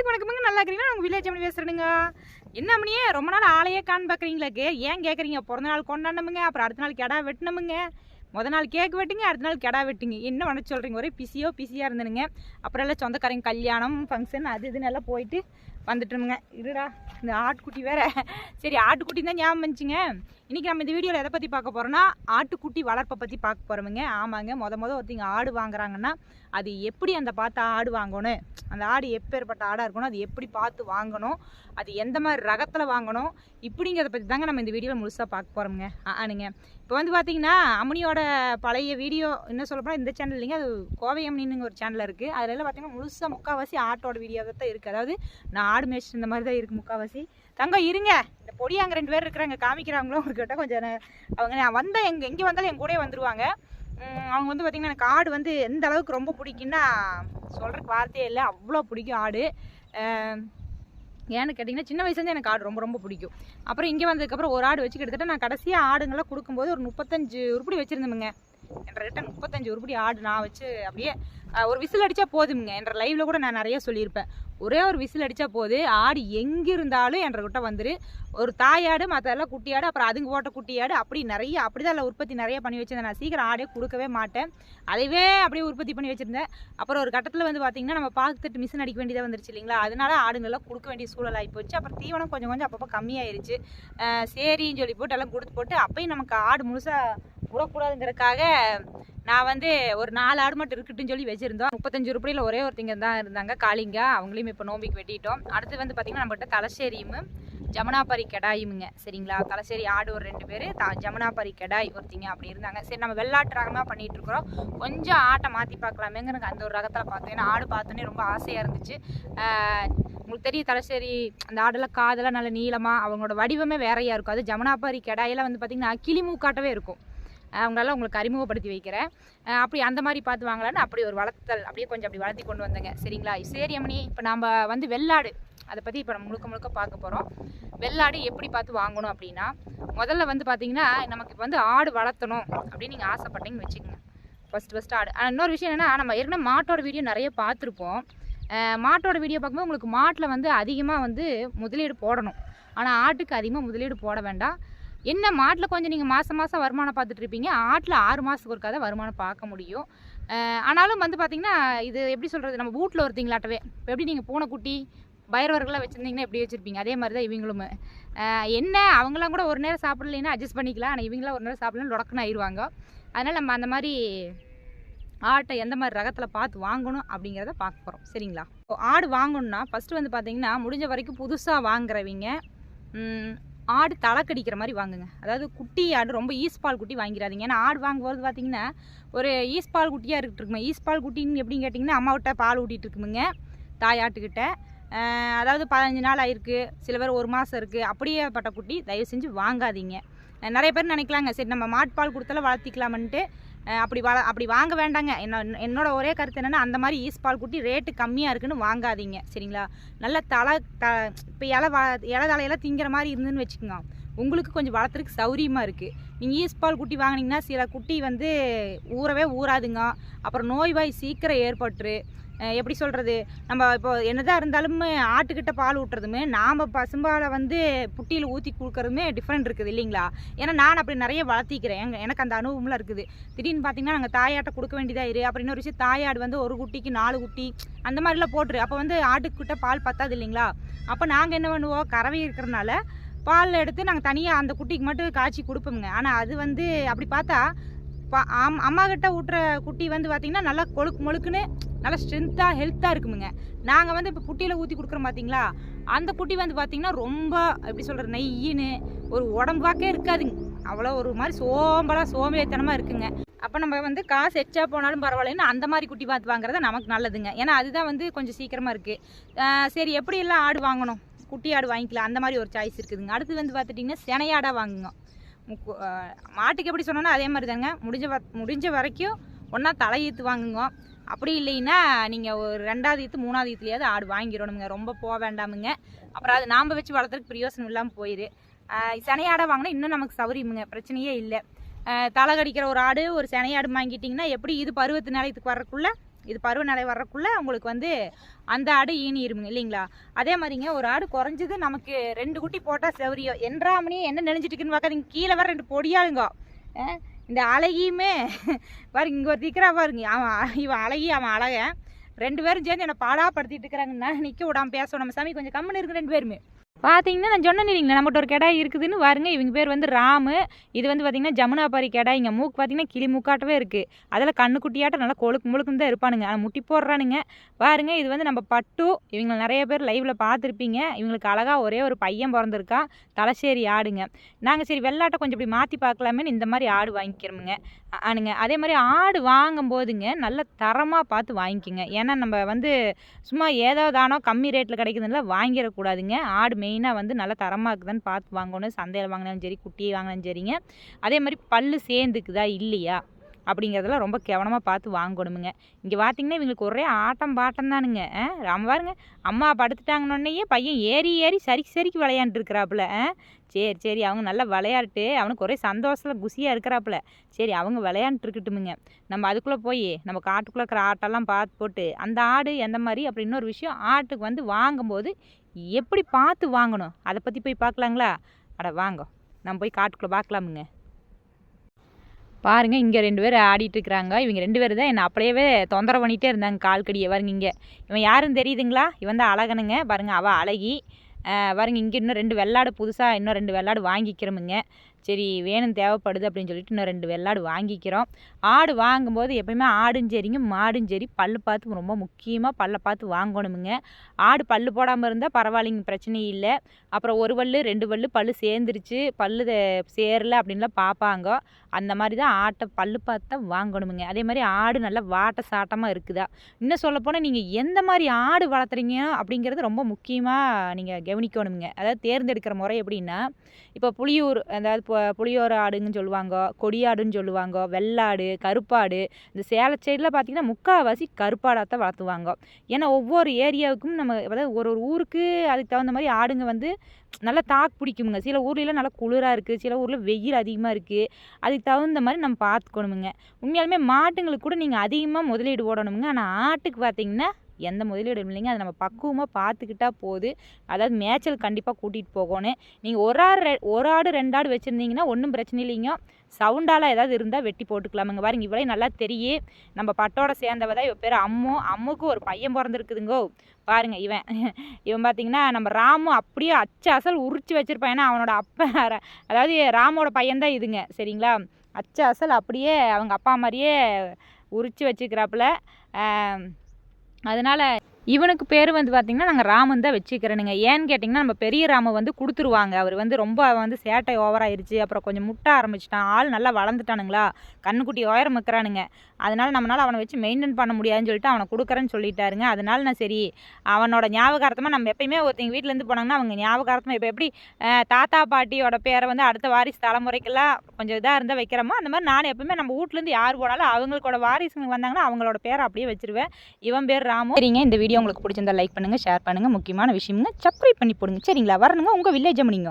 எல்லாத்துக்கும் வணக்கமுங்க. நல்லா இருக்கிறீங்களா உங்கள் வில்லேஜ் அப்படி பேசுகிறேனுங்க என்ன மணியே ரொம்ப நாள் ஆளையே காண் பார்க்குறீங்களாக்கு ஏன் கேட்குறீங்க பிறந்த நாள் கொண்டாடணுமுங்க. அப்புறம் அடுத்த நாள் கெடா வெட்டணுமுங்க. முத நாள் கேக் வெட்டுங்க அடுத்த நாள் கெடா வெட்டுங்க. என்ன பண்ண சொல்கிறீங்க ஒரே பிஸியோ பிஸியாக இருந்தனுங்க. அப்புறம் எல்லாம் சொந்தக்காரங்க கல்யாணம் ஃபங்க்ஷன் அது இதுன்னு எல்லாம் போயிட்டு வந்துட்டோமுங்க. இருடா இந்த ஆட்டுக்குட்டி வேற. சரி ஆட்டுக்குட்டி தான் ஞாபகம் வந்துச்சுங்க. இன்றைக்கி நம்ம இந்த வீடியோவில் எதை பற்றி பார்க்க போகிறோன்னா ஆட்டுக்குட்டி வளர்ப்பை பற்றி பார்க்க போகிறோமுங்க ஆமாங்க மொத மொதல் ஒருத்தங்க ஆடு வாங்குறாங்கன்னா அது எப்படி அந்த பார்த்து ஆடு வாங்கணும்? அந்த ஆடு எப்பேற்பட்ட ஆடாக இருக்கணும்? அது எப்படி பார்த்து வாங்கணும்? அது எந்த மாதிரி ரகத்தில் வாங்கணும்? இப்படிங்கிறத பற்றி தாங்க நம்ம இந்த வீடியோவில் முழுசாக பார்க்க போகிறோமுங்க ஆனுங்க. இப்போ வந்து பார்த்தீங்கன்னா அம்மனியோட பழைய வீடியோ என்ன சொல்ல போனால் இந்த சேனல் இல்லைங்க அது கோவை அம்மனின்னு ஒரு சேனல் இருக்குது அதில் பார்த்திங்கன்னா பார்த்தீங்கன்னா முழுசாக முக்கால்வாசி ஆட்டோட வீடியோ தான் இருக்குது அதாவது நான் ஆடு மேய்ச்சிட்டு இந்த மாதிரி தான் இருக்குது முக்கால்வாசி தங்கம் இருங்க. இந்த பொடி அங்கே ரெண்டு பேர் இருக்கிறாங்க காமிக்கிறாங்களோ அவங்ககிட்ட கொஞ்சம் அவங்க நான் வந்தால் எங்கே எங்கே வந்தாலும் என் கூடயே வந்துருவாங்க. அவங்க வந்து பார்த்திங்கன்னா எனக்கு ஆடு வந்து எந்த அளவுக்கு ரொம்ப பிடிக்குன்னா சொல்கிறக்கு வார்த்தையே இல்லை. அவ்வளோ பிடிக்கும் ஆடு. ஏன்னு கேட்டிங்கன்னா சின்ன வயசுலேருந்து எனக்கு ஆடு ரொம்ப ரொம்ப பிடிக்கும். அப்புறம் இங்கே வந்ததுக்கப்புறம் ஒரு ஆடு வச்சு கிட்டத்தட்ட நான் கடைசியாக ஆடுங்களாம் கொடுக்கும்போது ஒரு முப்பத்தஞ்சு உருப்படி வச்சுருந்தேனுங்க. என்கிட்ட முப்பத்தஞ்சு உருப்படி ஆடு நான் வச்சு அப்படியே ஒரு விசில் அடித்தா போதுங்க என்ற லைவில் கூட நான் நிறைய சொல்லியிருப்பேன். ஒரே ஒரு விசில் அடித்தா போது ஆடு எங்கே இருந்தாலும் என்கிட்ட வந்துரு. ஒரு தாயாடு மற்றெல்லாம் குட்டியாடு அப்புறம் அதுங்க போட்ட குட்டியாடு அப்படி நிறைய அப்படி தான் உற்பத்தி நிறைய பண்ணி வச்சிருந்தேன். நான் சீக்கிரம் ஆடே கொடுக்கவே மாட்டேன். அதைவே அப்படியே உற்பத்தி பண்ணி வச்சுருந்தேன். அப்புறம் ஒரு கட்டத்தில் வந்து பார்த்திங்கன்னா நம்ம பார்த்துட்டு மிஷின் அடிக்க வேண்டியதாக வந்துருச்சு இல்லைங்களா? அதனால ஆடுங்கள்லாம் கொடுக்க வேண்டிய சூழல் ஆகி போச்சு அப்புறம் தீவனம் கொஞ்சம் கொஞ்சம் அப்பப்போ கம்மியாயிருச்சு. சரின்னு சொல்லி போட்டு எல்லாம் கொடுத்து போட்டு அப்பயும் நமக்கு ஆடு முழுசாக விடக்கூடாதுங்கிறதுக்காக நான் வந்து ஒரு நாலு ஆடு மட்டும் இருக்கட்டும்னு சொல்லி வச்சுருந்தோம். முப்பத்தஞ்சு ரூபாயில் ஒரே ஒருத்தங்க தான் இருந்தாங்க காளிங்க. அவங்களையும் இப்போ நோம்பிக்கு வெட்டிட்டோம். அடுத்து வந்து பார்த்திங்கன்னா நம்மகிட்ட தலைசேரியும் ஜமுனாபாரி கெடாயுமுங்க. சரிங்களா? தலசேரி ஆடு ஒரு ரெண்டு பேர் த ஜமுனாபாரி கெடாய் ஒருத்திங்க அப்படி இருந்தாங்க. சரி நம்ம வெள்ளாட்டு ரகமாக பண்ணிகிட்டு இருக்கிறோம் கொஞ்சம் ஆட்டை மாற்றி பார்க்கலாமேங்க எனக்கு அந்த ஒரு ரகத்தில் பார்த்தோம் ஏன்னா ஆடு பார்த்தோன்னே ரொம்ப ஆசையாக இருந்துச்சு. உங்களுக்கு தெரியும் தலசேரி அந்த ஆடெல்லாம் காதெல்லாம் நல்ல நீளமாக அவங்களோட வடிவமே வேறையாக இருக்கும். அது ஜமுனாபாரி கெடாயெல்லாம் வந்து பார்த்திங்கன்னா கிளி மூக்காட்டவே இருக்கும். அவங்களெல்லாம் உங்களுக்கு அறிமுகப்படுத்தி வைக்கிறேன். அப்படி அந்த மாதிரி பார்த்து வாங்கலான்னு அப்படி ஒரு வளர்த்தல் அப்படியே கொஞ்சம் அப்படி வளர்த்தி கொண்டு வந்தேங்க. சரிங்களா? சரி அம்மனி இப்போ நம்ம வந்து வெள்ளாடு. அதை பற்றி இப்போ நம்ம முழுக்க முழுக்க பார்க்க போகிறோம் வெள்ளாடு எப்படி பார்த்து வாங்கணும் அப்படின்னா முதல்ல வந்து பார்த்தீங்கன்னா நமக்கு இப்போ வந்து ஆடு வளர்த்தணும் அப்படின்னு நீங்கள் ஆசைப்பட்டீங்கன்னு வச்சுக்கோங்க. ஃபஸ்ட்டு ஃபஸ்ட்டு ஆடு. ஆனால் இன்னொரு விஷயம் என்னென்னா நம்ம ஏற்கனவே மாட்டோட வீடியோ நிறைய பார்த்துருப்போம். மாட்டோட வீடியோ பார்க்கும்போது உங்களுக்கு மாட்டில் வந்து அதிகமாக வந்து முதலீடு போடணும். ஆனால் ஆட்டுக்கு அதிகமாக முதலீடு போட வேண்டாம். என்ன மாட்டில் கொஞ்சம் நீங்கள் மாதம் மாதம் வருமானம் பார்த்துட்டு இருப்பீங்க. ஆட்டில் ஆறு மாதத்துக்கு ஒருக்காத தான் வருமானம் பார்க்க முடியும். ஆனாலும் வந்து பார்த்திங்கன்னா இது எப்படி சொல்கிறது நம்ம வீட்டில் ஒருத்தங்களாட்டவே இப்போ எப்படி நீங்கள் பூனைக்குட்டி பைரவர்களாக வச்சுருந்தீங்கன்னா எப்படி வச்சுருப்பீங்க? அதே மாதிரி தான் இவங்களும். என்ன அவங்களாம் கூட ஒரு நேரம் சாப்பிடலைன்னா அட்ஜஸ்ட் பண்ணிக்கலாம். ஆனால் இவங்களாம் ஒரு நேரம் சாப்பிடலாம் லொடக்குன்னு ஆயிடுவாங்க அதனால் நம்ம அந்த மாதிரி ஆட்டை எந்த மாதிரி ரகத்தில் பார்த்து வாங்கணும் அப்படிங்கிறத பார்க்க போகிறோம் சரிங்களா? ஆடு வாங்கணும்னா ஃபஸ்ட்டு வந்து பார்த்தீங்கன்னா முடிஞ்ச வரைக்கும் புதுசாக வாங்குறவங்க ஆடு தலை கடிக்கிற மாதிரி வாங்குங்க. அதாவது குட்டி ஆடு ரொம்ப ஈஸ்பால் குட்டி வாங்கிடாதீங்க. ஏன்னா ஆடு வாங்கும்போது பார்த்தீங்கன்னா ஒரு ஈஸ்பால் குட்டியாக இருக்குமே ஈஸ்பால் குட்டின்னு எப்படின்னு கேட்டிங்கன்னா அம்மாவிட்ட பால் ஊட்டிகிட்டு இருக்குமுங்க தாயாட்டுக்கிட்ட அதாவது பதினஞ்சு நாள் ஆயிருக்கு. சில பேர் ஒரு மாதம் இருக்குது அப்படியே பட்ட குட்டி தயவு செஞ்சு வாங்காதீங்க. நிறைய பேர் நினைக்கலாங்க. சரி நம்ம மாட்டுப்பால் கொடுத்தாலும் வளர்த்திக்கலாமன்ட்டு அப்படி வள அப்படி வாங்க வேண்டாங்க. என்ன என்னோட ஒரே கருத்து என்னென்னா அந்த மாதிரி ஈஸ்பால் குட்டி ரேட்டு கம்மியாக இருக்குன்னு வாங்காதீங்க. சரிங்களா? நல்ல தலை த இப்போ இலை வ இலை தலையெல்லாம் திங்கிற மாதிரி இருந்துன்னு வச்சுக்கோங்க. உங்களுக்கு கொஞ்சம் வளர்த்துறதுக்கு சௌரியமாக இருக்குது நீங்கள் ஈஸ்பால் குட்டி வாங்கினீங்கன்னா சில குட்டி வந்து ஊறவே ஊறாதுங்க. அப்புறம் நோய்வாய் சீக்கிரம் ஏற்பட்டுரு. எப்படி சொல்கிறது நம்ம இப்போ என்னதான் இருந்தாலும் ஆட்டுக்கிட்ட பால் ஊட்டுறதுமே நாம் பசும்பாலை வந்து புட்டியில் ஊற்றி கொடுக்குறதுமே டிஃப்ரெண்ட் இருக்குது இல்லைங்களா? ஏன்னா நான் அப்படி நிறைய வளர்த்திக்கிறேன். எங்கள் எனக்கு அந்த அனுபவம்லாம் இருக்குது. திடீர்னு பார்த்தீங்கன்னா நாங்கள் தாயாட்டை கொடுக்க வேண்டியதாக இரு அப்புறம் இன்னொரு விஷயம் தாயாடு வந்து ஒரு குட்டிக்கு நாலு குட்டி அந்த மாதிரிலாம் போட்டுரு. அப்போ வந்து ஆட்டுக்கிட்ட பால் பத்தாது இல்லைங்களா? அப்போ நாங்கள் என்ன பண்ணுவோம்? கறவை இருக்கிறனால பால் எடுத்து நாங்கள் தனியாக அந்த குட்டிக்கு மட்டும் காய்ச்சி கொடுப்போமுங்க. ஆனால் அது வந்து அப்படி பார்த்தா அம் அம்மா கிட்ட ஊட்டுற குட்டி வந்து பார்த்திங்கன்னா நல்லா கொழுக்கு மொழுக்குன்னு நல்லா ஸ்ட்ரென்த்தாக ஹெல்த்தாக இருக்குமுங்க. நாங்கள் வந்து இப்போ புட்டியில் ஊற்றி கொடுக்குறோம் பார்த்தீங்களா அந்த குட்டி வந்து பார்த்திங்கன்னா ரொம்ப எப்படி சொல்கிறது நெய்யின்னு ஒரு உடம்பாக்கே இருக்காதுங்க. அவ்வளோ ஒரு மாதிரி சோம்பலாக சோம்பேறித்தனமாக இருக்குங்க. அப்போ நம்ம வந்து காசு எச்சா போனாலும் பரவாயில்லைன்னு அந்த மாதிரி குட்டி பார்த்து வாங்குறது நமக்கு நல்லதுங்க. ஏன்னா அதுதான் வந்து கொஞ்சம் சீக்கிரமாக இருக்குது சரி எப்படி எல்லாம் ஆடு வாங்கணும்? குட்டி ஆடு வாங்கிக்கலாம். அந்த மாதிரி ஒரு சாய்ஸ் இருக்குதுங்க. அடுத்து வந்து பார்த்துட்டிங்கன்னா செனையாடாக வாங்குங்க. மாட்டுக்கு எப்படி சொன்னோன்னா அதே மாதிரி தாங்க. முடிஞ்ச முடிஞ்ச வரைக்கும் ஒன்றா தலையீத்து வாங்குங்க. அப்படி இல்லைன்னா நீங்கள் ஒரு ரெண்டாவது ஈத்து மூணாவது ஈத்துலையாவது ஆடு வாங்கிடணுங்க ரொம்ப போக வேண்டாமுங்க. அப்புறம் அது நாம் வச்சு வளர்த்துறதுக்கு பிரயோசனம் இல்லாமல் போயிடு சனையாடை வாங்கினா இன்னும் நமக்கு சௌரியமுங்க பிரச்சனையே இல்லை. தலை கடிக்கிற ஒரு ஆடு ஒரு சினையாடு வாங்கிட்டிங்கன்னா எப்படி இது பருவத்து நிலையத்துக்கு வரக்குள்ள இது பருவநிலை வர்றக்குள்ளே உங்களுக்கு வந்து அந்த ஆடு ஈனிருமுங்க இல்லைங்களா? அதே மாதிரிங்க ஒரு ஆடு குறைஞ்சது நமக்கு ரெண்டு குட்டி போட்டால் செவரியோ என்றாமணி என்ன நினைச்சிட்டுக்குன்னு பார்க்காதீங்க. கீழே வர ரெண்டு பொடியாளுங்க. இந்த அழகியுமே பாருங்க இங்கே ஒரு திக்கிறா பாருங்க. அவன் இவன் அழகி அவன் அழகன் ரெண்டு பேரும் சேர்ந்து என்னை பாடாப்படுத்திட்டு இருக்கிறாங்கன்னா நிற்க விடாம பேசணும். நம்ம சாமி கொஞ்சம் கம்முன்னு இருக்கு ரெண்டு பேருமே. பார்த்தீங்கன்னா நான் சொன்னேன் இல்லைங்களா நம்மகிட்ட ஒரு கிடாய் இருக்குதுன்னு பாருங்க இவங்க பேர் வந்து ராமு. இது வந்து பார்த்தீங்கன்னா ஜமுனாபாரி கிடாய் இங்கே மூக்கு பார்த்தீங்கன்னா கிளி மூக்காட்டவே இருக்குது அதில் கண்ணுக்குட்டியாட்டம் நல்லா கொழுக்கு முழுக்கும் தான் இருப்பானுங்க. ஆனால் முட்டி போடுறானுங்க. பாருங்கள் இது வந்து நம்ம பட்டு. இவங்க நிறைய பேர் லைவில் பார்த்துருப்பீங்க. இவங்களுக்கு அழகாக ஒரே ஒரு பையன் பிறந்திருக்கா தலசேரி ஆடுங்க. நாங்கள் சரி வெள்ளாட்டை கொஞ்சம் இப்படி மாற்றி பார்க்கலாமேன்னு இந்த மாதிரி ஆடு வாங்கிக்கிறோமுங்க. ஆனுங்க. அதே மாதிரி ஆடு வாங்கும் போதுங்க நல்ல தரமாக பார்த்து வாங்கிக்கோங்க. ஏன்னா நம்ம வந்து சும்மா ஏதோ தானோ கம்மி ரேட்டில் கிடைக்குதுல வாங்கிடக்கூடாதுங்க. ஆடு மெயினாக வந்து நல்லா தரமாக இருக்குதான்னு பார்த்து வாங்கணும். சந்தையில் வாங்கினாலும் சரி குட்டியை வாங்கினாலும் சரிங்க. அதே மாதிரி பல்லு சேர்ந்துக்குதா இல்லையா? அப்படிங்கிறதெல்லாம் ரொம்ப கவனமாக பார்த்து வாங்கணுமுங்க. இங்கே பார்த்தீங்கன்னா இவங்களுக்கு ஒரே ஆட்டம் பாட்டம் தானுங்க. ஆ ராம பாருங்க. அம்மா படுத்துட்டாங்கன்னொன்னே பையன் ஏறி ஏறி சரிக்கு சரிக்கு விளையாண்டுட்டு ஆ சரி சரி அவங்க நல்லா விளையாட்டு அவனுக்கு ஒரே சந்தோஷத்தில் குசியாக இருக்கிறாப்புல. சரி அவங்க விளையாண்டுருக்கட்டுமுங்க. நம்ம அதுக்குள்ளே போய் நம்ம காட்டுக்குள்ளே இருக்கிற ஆட்டெல்லாம் பார்த்து போட்டு அந்த ஆடு எந்த மாதிரி அப்படி இன்னொரு விஷயம் ஆட்டுக்கு வந்து வாங்கும்போது எப்படி பார்த்து வாங்கணும்? அதை பற்றி போய் பார்க்கலாங்களா? அட வாங்க நம்ம போய் காட்டுக்குள்ளே பார்க்கலாமுங்க. பாருங்க இங்கே ரெண்டு பேர் ஆடிட்டு இருக்கிறாங்க. இவங்க ரெண்டு பேர் தான் என்னை அப்படியே தொந்தரவு பண்ணிகிட்டே இருந்தாங்க கால் கடியை. பாருங்க இங்கே. இவன் யாருன்னு தெரியுதுங்களா? இவன் தான் அழகனுங்க. பாருங்கள் அவள் அழகி. பாருங்க இங்கே இன்னும் ரெண்டு வெள்ளாடு புதுசாக இன்னும் ரெண்டு வெள்ளாடு வாங்கிக்கிறோமுங்க. சரி வேணும் தேவைப்படுது அப்படின்னு சொல்லிட்டு இன்னும் ரெண்டு வெள்ளாடு வாங்கிக்கிறோம். ஆடு வாங்கும்போது எப்பயுமே ஆடும் சரிங்க மாடும் சரி பல்லு பார்த்து ரொம்ப முக்கியமாக பல்லை பார்த்து வாங்கணுமுங்க. ஆடு பல்லு போடாமல் இருந்தால் பரவாயில்லைங்க பிரச்சனை இல்லை. அப்புறம் ஒரு பல் ரெண்டு பல் பல்லு சேர்ந்துருச்சு. பல்லு தே- சேரல அப்படின்லாம் பார்ப்பாங்க. அந்த மாதிரி தான் ஆட்டை பல்லு பார்த்து தான் வாங்கணுமுங்க. அதே மாதிரி ஆடு நல்லா வாட்ட சாட்டமாக இருக்குதா? இன்னும் சொல்லப்போனால் நீங்கள் எந்த மாதிரி ஆடு வளர்த்துறீங்க அப்படிங்கிறது ரொம்ப முக்கியமாக நீங்கள் கவனிக்கணுமுங்க. அதாவது தேர்ந்தெடுக்கிற முறை எப்படின்னா இப்போ புளியூர் அதாவது புளியோர ஆடுங்கன்னு சொல்லுவாங்க கொடியாடுன்னு சொல்லுவாங்க வெள்ளாடு கருப்பாடு. இந்த சேலம் சைடில் பார்த்தீங்கன்னா முக்கால்வாசி கருப்பாடாக தான் வளர்த்துவாங்க. ஏன்னா ஒவ்வொரு ஏரியாவுக்கும் நம்ம அதாவது ஒரு ஒரு ஊருக்கு அதுக்கு தகுந்த மாதிரி ஆடுங்க வந்து நல்லா தாக்கு பிடிக்குமுங்க. சில ஊர்லலாம் நல்லா குளிராக இருக்குது சில ஊரில் வெயில் அதிகமாக இருக்குது அதுக்கு தகுந்த மாதிரி நம்ம பார்த்துக்கணுமுங்க உண்மையாலுமே மாட்டுங்களுக்கு கூட நீங்கள் அதிகமாக முதலீடு போடணுமுங்க. ஆனால் ஆட்டுக்கு பார்த்தீங்கன்னா எந்த முதலீடும் இல்லைங்க. அதை நம்ம பக்குவமாக பார்த்துக்கிட்டா போது அதாவது மேய்ச்சல் கண்டிப்பாக கூட்டிகிட்டு போகணும் நீங்கள் ஒரு ஆடு ரெ- ஒரு ஆடு ரெண்டு ஆடு வச்சுருந்தீங்கன்னா ஒன்றும் பிரச்சனை இல்லைங்க. சவுண்டால் ஏதாவது இருந்தால் வெட்டி போட்டுக்கலாமுங்க. பாருங்க இவ்வளோ நல்லா தெரியும் நம்ம பட்டோட சேர்ந்தவ தான் இவ பேர் அம்மு. அம்முக்கு ஒரு பையன் பிறந்திருக்குதுங்கோ. பாருங்க இவன். இவன் பார்த்தீங்கன்னா நம்ம ராமு அப்படியே அச்சு அசல் உரிச்சு வச்சிருப்பான். ஏன்னா அவனோட அப்பா ர- அதாவது ராமோட பையன் தான் இதுங்க. சரிங்களா? அச்சு அசல் அப்படியே அவங்க அப்பா மாதிரியே உரிச்சு வச்சுக்கிறாப்புல அதனால இவனுக்கு பேர் வந்து பார்த்திங்கன்னா நாங்கள் ராமன் தான் வச்சுக்கிறேனுங்க. ஏன்னு கேட்டிங்கன்னா நம்ம பெரிய ராம வந்து கொடுத்துருவாங்க. அவர் வந்து ரொம்ப வந்து சேட்டை ஓவராயிருச்சு அப்புறம் கொஞ்சம் முட்ட ஆரம்பிச்சிட்டான். ஆள் நல்லா வளர்ந்துட்டானுங்களா? கண்ணுக்குட்டி உயரம் இருக்கிறானுங்க அதனால் நம்மளால் அவனை வச்சு மெயின்டைன் பண்ண முடியாதுன்னு சொல்லிட்டு அவனை கொடுக்குறேன்னு சொல்லிட்டாருங்க. அதனால நான் சரி அவனோட ஞாபகார்த்தமாக நம்ம எப்பயுமே ஒருத்தங்க வீட்டிலேருந்து போனாங்கன்னா அவங்க ஞாபகார்த்தமாக இப்போ எப்படி தாத்தா பாட்டியோட பேரை வந்து அடுத்த வாரிசு தலைமுறைக்கெல்லாம் கொஞ்சம் இதாக இருந்தால் வைக்கிறோமோ அந்த மாதிரி நான் எப்பவுமே நம்ம வீட்லேருந்து யார் போனாலும் அவங்களோட வாரிசுங்க வந்தாங்கன்னா அவங்களோட பேரை அப்படியே வச்சிருவேன். இவன் பேர் ராமு. சரிங்க. இந்த வீடியோ உங்களுக்கு பிடிச்சிருந்தா லைக் பண்ணுங்கள் ஷேர் பண்ணுங்கள் முக்கியமான விஷயமுங்க சப்ஸ்கிரைப் பண்ணி போடுங்க. சரிங்களா? வரணுங்க. உங்கள் வில்லேஜ் முடிங்க.